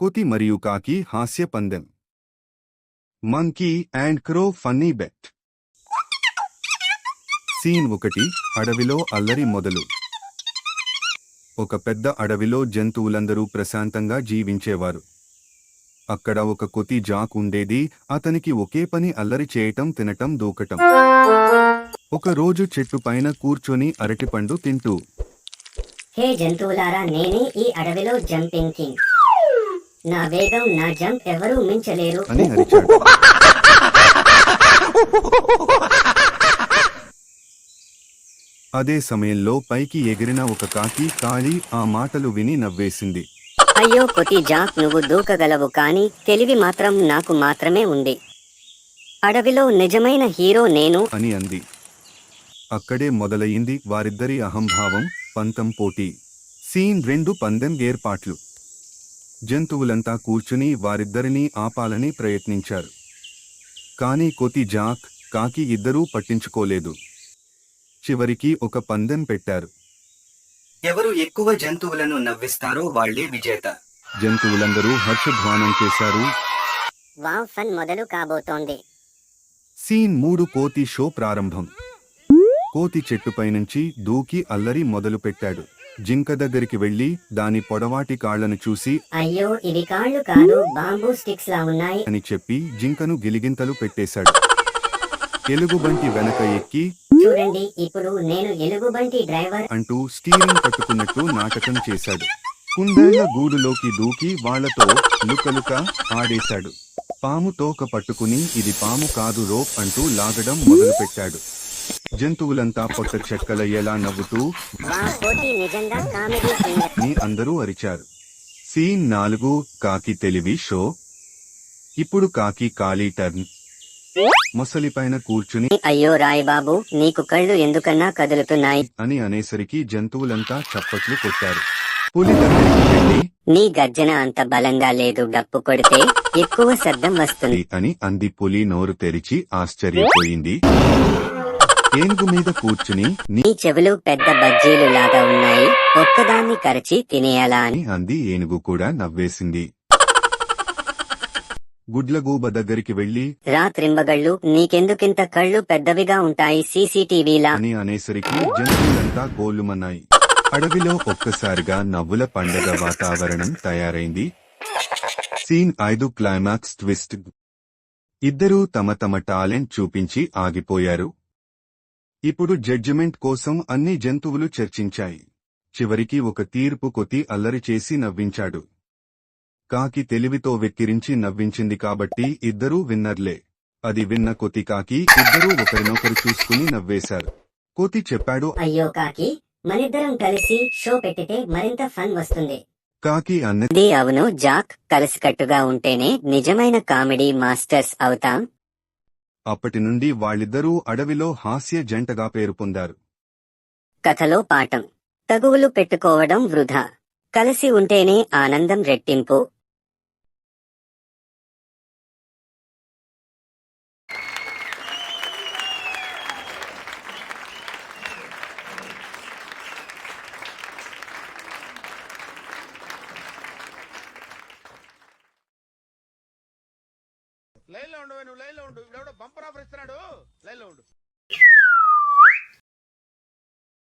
కోతి మరియు కాకి హాస్య పందెం. Monkey and crow funny bet. Scene ఒకటి అడవిలో అల్లరి మొదలు. ఒక పెద్ద అడవిలో జంతువులందరూ ప్రశాంతంగా జీవించేవారు. అక్కడ ఒక కొతి జాక్ ఉండేది అతనికి ఒకే పని అల్లరి చేయటం తినటం దూకటం. ఒక రోజు చెట్టు పైన కూర్చొని అరటిపండు తింటూ. హే జంతువులారా నేనే ఈ అడవిలో జంపింగ్ కింగ్ నా వేగం నా జంప్ ఎవరూ మించలేరు. అని అరిచాడు. అదే సమయంలో పైకి ఎగిరిన ఒక కాకి కాళీ ఆ మాటలు విని నవ్వేసింది. అయ్యో కొతి జాక్ నువ్వు దూకగలవు కానీ తెలివి మాత్రం నాకు మాత్రమే ఉంది. అడవిలో నిజమైన హీరో నేను. అని అంది. అక్కడే మొదలయింది వారిద్దరి అహంభావం పంతం పోటీ. సీన్ రెండు పందెం ఏర్పాట్లు. జంతువులంతా కూర్చుని వారిద్దరినీ ఆపాలని ప్రయత్నించారు. కాని కోతి జాక్ కాకి ఇద్దరూ పట్టించుకోలేదు. చివరికి ఒక పందెం పెట్టారు. ఎవరు ఎక్కువ జంతువులను నవ్విస్తారో వాళ్ళే విజేత. జంతువులందరూ హర్షధ్వానం చేశారు. వావ్ ఫన్ మొదలు కాబోతోంది. సీన్ మూడు కోతి షో ప్రారంభం. కోతి చెట్టుపై నుంచి దూకి అల్లరి మొదలుపెట్టాడు. జింక దగ్గరికి వెళ్ళి దాని పొడవాటి కాళ్ళను చూసి అయ్యో ఇవి కాళ్ళు కాదు బాంబూ స్టిక్స్ లా ఉన్నాయి. అని చెప్పి జింకను గిలిగింతలు పెట్టేశాడు. ఎలుగుబంటి వెనక ఎక్కి చూడండి ఇప్పుడు నేను ఎలుగుబంటి డ్రైవర్. అంటూ స్టీరింగ్ పట్టుకున్నట్టు నాటకం చేశాడు. కుందేళ్ళ గూడులోకి దూకి వాళ్ళతో లుకలుక ఆడేశాడు. పాము తోక పట్టుకుని ఇది పాము కాదు రోప్ అంటూ లాగడం మొదలుపెట్టాడు. జంతువులంతా పొట్ట చెక్కలయ్యేలా నవ్వుతూ అందరూ అరిచారు. సీన్ నాలుగు కాకి తెలివి షో. ఇప్పుడు కాకి ఖాళీ టర్న్. మొసలిపైన కూర్చుని అయ్యో రాయ్ బాబు నీకు కళ్ళు ఎందుకన్నా కదులుతున్నాయి. అని అనేసరికి జంతువులంతా చప్పట్లు కొట్టారు. పులి దగ్గరికి వెళ్ళి నీ గర్జన అంత బలంగా లేదు డప్పు కొడితే ఎక్కువ శబ్దం వస్తుంది. అని అంది పులి నోరు తెరిచి ఆశ్చర్యపోయింది. ఏనుగు మీద కూర్చుని నీ చెవులు పెద్ద బజ్జీలు లాగా ఉన్నాయి. ఒక్కదాన్ని కరచి తినేయాలా అని. అని అంది ఏనుగు కూడా నవ్వేసింది. గుడ్లగూబ దగ్గరికి వెళ్ళి రాత్రింబగళ్ళు నీకెందుకింత కళ్ళు పెద్దవిగా ఉంటాయి సీసీటీవీలా? అని అనేసరికి జంతువులంతా గోలుమన్నాయి అడవిలో ఒక్కసారిగా నవ్వుల పండగ వాతావరణం తయారైంది. సీన్ ఐదు క్లైమాక్స్ ట్విస్ట్. ఇద్దరూ తమ తమ టాలెంట్ చూపించి ఆగిపోయారు. ఇప్పుడు జడ్జిమెంట్ కోసం అన్ని జంతువులు చర్చించాయి. చివరికి ఒక తీర్పు కొతి అల్లరి చేసి నవ్వించాడు. కాకి తెలివితో వెక్కిరించి నవ్వించింది కాబట్టి ఇద్దరూ విన్నర్లే. అది విన్న కొతి కాకి ఇద్దరూ ఒకరినొకరు చూసుకుని నవ్వేశారు. కోతి చెప్పాడు అయ్యో కాకి మనిద్దరం కలిసి షో పెట్టితే మరింత ఫన్ వస్తుంది. కాకి అన్నది అవును జాక్ కలిసికట్టుగా ఉంటేనే నిజమైన కామెడీ మాస్టర్స్ అవుతాం. అప్పటి నుండి వాళ్ళిద్దరూ అడవిలో హాస్య జంటగా పేరు పొందారు. కథలో పాఠం. తగువులు పెట్టుకోవడం వృధా. కలిసి ఉంటేనే ఆనందం రెట్టింపు. లైన్లో ఉండు నువ్వు లైన్లో ఉండు. ఇప్పుడు బంపర్ ఆఫర్ ఇస్తున్నాడు. లైన్లో ఉండు.